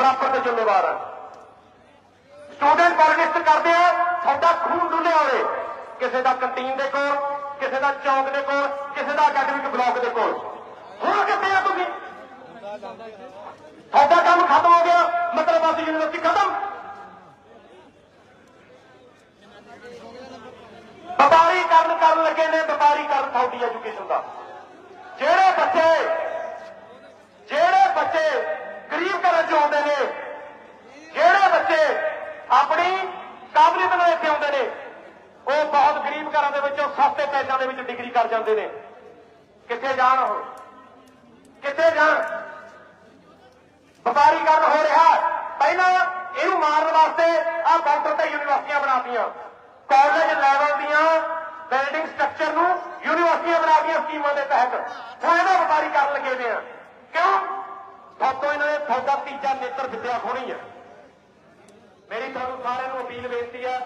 ਬਰਾਬਰ ਦੇ ਜ਼ਿੰਮੇਵਾਰ। ਆ ਸਟੂਡੈਂਟ ਪੋਲਿਟਿਕਸ ਕਰਦੇ ਆ, ਤੁਹਾਡਾ ਖੂਨ ਡੁੱਲਿਆ ਹੋਵੇ ਕਿਸੇ ਦਾ ਕੰਟੀਨ ਦੇ ਕੋਲ, ਕਿਸੇ ਦਾ ਚੌਂਕ ਦੇ ਕੋਲ, ਕਿਸੇ ਦਾ ਅਕੈਡਮਿਕ ਬਲਾਕ ਦੇ ਕੋਲ। ਹੁਣ ਕਿੱਥੇ ਆ ਤੁਸੀਂ? ਤੁਹਾਡਾ ਕੰਮ ਖਤਮ ਹੋ ਗਿਆ, ਮਤਲਬ ਅਸੀਂ ਯੂਨੀਵਰਸਿਟੀ ਖਤਮ। ਵਪਾਰੀ ਕਰਨ ਲੱਗੇ ਨੇ ਵਪਾਰੀ ਕਰਨ ਤੁਹਾਡੀ ਐਜੂਕੇਸ਼ਨ ਦਾ ਜਿਹੜੇ ਬੱਚੇ ਜਿਹੜੇ ਬੱਚੇ ਗਰੀਬ ਘਰਾਂ ਚੋਂ ਆਉਂਦੇ ਨੇ ਜਿਹੜੇ ਬੱਚੇ ਆਪਣੀ ਕਾਬਲੀਅਤ ਨਾਲ ਇੱਥੇ ਆਉਂਦੇ ਨੇ ਉਹ ਬਹੁਤ ਗਰੀਬ ਘਰਾਂ ਦੇ ਵਿੱਚੋਂ ਸਸਤੇ ਪੈਸਿਆਂ ਦੇ ਵਿੱਚ ਡਿਗਰੀ ਕਰ ਜਾਂਦੇ ਨੇ। ਕਿੱਥੇ ਜਾਣ ਉਹ? ਕਿੱਥੇ ਜਾਣ? ਵਪਾਰੀਕਰਨ ਹੋ ਰਿਹਾ। ਪਹਿਲਾਂ ਇਹਨੂੰ ਮਾਰਨ ਵਾਸਤੇ ਆਹ ਕਾਊਂਟਰ ਤੇ ਯੂਨੀਵਰਸਿਟੀਆਂ ਬਣਾਤੀਆਂ। ਕਾਲਜ ਲੈਵਲ ਦੀਆਂ ਬਿਲਡਿੰਗ ਸਟਰਕਚਰ ਨੂੰ ਯੂਨੀਵਰਸਿਟੀਆਂ ਬਣਾਤੀਆਂ ਸਕੀਮਾਂ ਦੇ ਤਹਿਤ। ਹੁਣ ਇਹਦਾ ਵਪਾਰੀਕਰਨ ਲੱਗੇ ਹੋਏ ਆ। ਕਿਉਂ? ਤੁਹਾਤੋਂ ਇਹਨਾਂ ਨੇ ਤੁਹਾਡਾ ਤੀਜਾ ਨੇਤਰ ਵਿਦਿਆ ਖੋਣੀ ਹੈ ਮੇਰੀ ਤੁਹਾਨੂੰ ਸਾਰਿਆਂ ਨੂੰ ਅਪੀਲ ਬੇਨਤੀ ਹੈ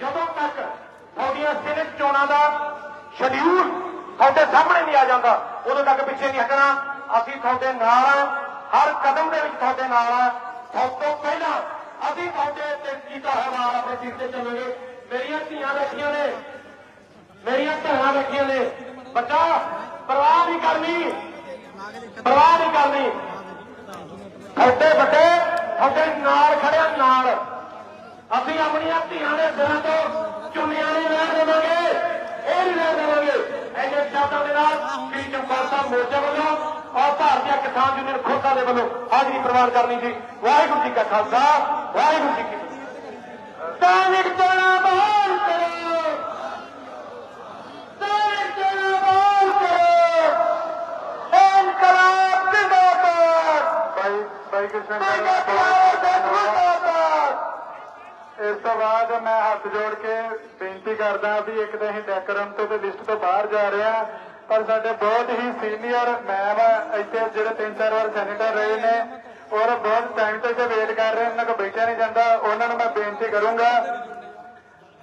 ਜਦੋਂ ਤੱਕ ਤੁਹਾਡੀਆਂ ਸਿਨੇਟ ਚੋਣਾਂ ਦਾ ਸ਼ਡਿਊਲ ਤੁਹਾਡੇ ਸਾਹਮਣੇ ਨਹੀਂ ਆ ਜਾਂਦਾ। ਉਦੋਂ ਤੱਕ ਪਿੱਛੇ ਨਹੀਂ ਹਟਣਾ। ਅਸੀਂ ਤੁਹਾਡੇ ਨਾਲ ਹਾਂ ਹਰ ਕਦਮ ਦੇ ਵਿੱਚ ਤੁਹਾਡੇ ਨਾਲ ਹਾਂ ਸਭ ਤੋਂ ਪਹਿਲਾਂ ਅਸੀਂ ਤੁਹਾਡੇ ਤੇ ਕੀਤਾ ਹੋਇਆ ਵਾਰ ਆਪਣੇ ਸਿਰ ਤੇ ਚੱਲਾਂਗੇ। ਮੇਰੀਆਂ ਧੀਆਂ ਬੈਠੀਆਂ ਨੇ। ਮੇਰੀਆਂ ਭੈਣਾਂ ਬੈਠੀਆਂ ਨੇ। ਬੱਚਾ, ਪਰਵਾਹ ਨਹੀਂ ਕਰਨੀ। ਪਰਵਾਹ ਨਹੀਂ ਕਰਨੀ। ਤੁਹਾਡੇ ਵੱਡੇ ਤੁਹਾਡੇ ਨਾਲ ਖੜਿਆ ਨਾਲ। ਅਸੀਂ ਆਪਣੀਆਂ ਧੀਆਂ ਦੇ ਸਿਰਾਂ ਤੋਂ ਚੁੰਨੀਆਂ ਨਹੀਂ ਦੇਵਾਂਗੇ, ਇਹ ਨਹੀਂ ਲੈਣ ਦੇਵਾਂਗੇ ਐਨੇ ਸ਼ਬਦਾਂ ਦੇ ਨਾਲ ਸ੍ਰੀ ਚਮਕੌਰ ਮੋਰਚਾ ਵੱਲੋਂ ਔਰ ਭਾਰਤੀ ਕਿਸਾਨ ਯੂਨੀਅਨ ਖੋਤਾ ਦੇ ਵੱਲੋਂ ਹਾਜ਼ਰੀ ਪ੍ਰਵਾਨ ਕਰਨੀ ਸੀ। ਵਾਹਿਗੁਰੂ ਜੀ ਕਾ ਖਾਲਸਾ, ਵਾਹਿਗੁਰੂ ਜੀ ਕੀ ਫਤਿਹ। ਤਾਨਿਕ ਚਣਾ ਬਹਾਲ ਕਰੋ। ਇਸ ਤੋਂ ਬਾਅਦ ਮੈਂ ਹੱਥ ਜੋੜ ਕੇ ਬੇਨਤੀ ਕਰਦਾ ਵੀ ਇੱਕ ਤਾਂ ਅਸੀਂ ਡੈਕੋਰਮ ਤੋਂ ਤੇ ਲਿਸਟ ਤੋਂ ਬਾਹਰ ਜਾ ਰਹੇ ਪਰ ਸਾਡੇ ਬਹੁਤ ਹੀ ਸੀਨੀਅਰ ਮੈਮ ਇੱਥੇ ਜਿਹੜੇ ਤਿੰਨ ਚਾਰ ਵਾਰ ਸੈਨੇਟਰ ਰਹੇ ਨੇ, ਔਰ ਬਹੁਤ ਟਾਈਮ ਤੋਂ ਵੇਟ ਕਰ ਰਹੇ ਉਹਨਾਂ ਕੋਲ ਬੈਠਿਆ ਨਹੀਂ ਜਾਂਦਾ। ਉਹਨਾਂ ਨੂੰ ਮੈਂ ਬੇਨਤੀ ਕਰੂੰਗਾ,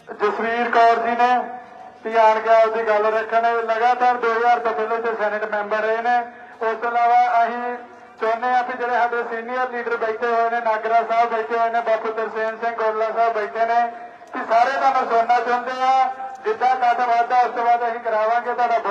ਜਸਵੀਰ ਕੌਰ ਜੀ ਨੇ ਵੀ ਆਣ ਕੇ ਆਪਦੀ ਗੱਲ ਰੱਖਣ। ਲਗਾਤਾਰ 2000 ਤੋਂ ਪਹਿਲਾਂ ਤੇ ਸੈਨੇਟ ਮੈਂਬਰ ਰਹੇ ਨੇ। ਉਸ ਤੋਂ ਇਲਾਵਾ ਅਸੀਂ ਵੀ ਜਿਹੜੇ ਸਾਡੇ ਸੀਨੀਅਰ ਲੀਡਰ ਬੈਠੇ ਹੋਏ ਨੇ, ਨਾਗਰਾ ਸਾਹਿਬ ਬੈਠੇ ਹੋਏ ਨੇ ਬਾਪੂ ਤਰਸੇਮ ਸਿੰਘ ਗੋਲਾ ਸਾਹਿਬ ਬੈਠੇ ਨੇ। ਕਿ ਸਾਰੇ ਤੁਹਾਨੂੰ ਸੁਣਨਾ ਚਾਹੁੰਦੇ ਆ, ਜਿੱਦਾਂ ਕਦਮ ਵਾਧਾ, ਉਸ ਤੋਂ ਬਾਅਦ ਅਸੀਂ ਕਰਾਵਾਂਗੇ, ਤੁਹਾਡਾ ਬਹੁਤ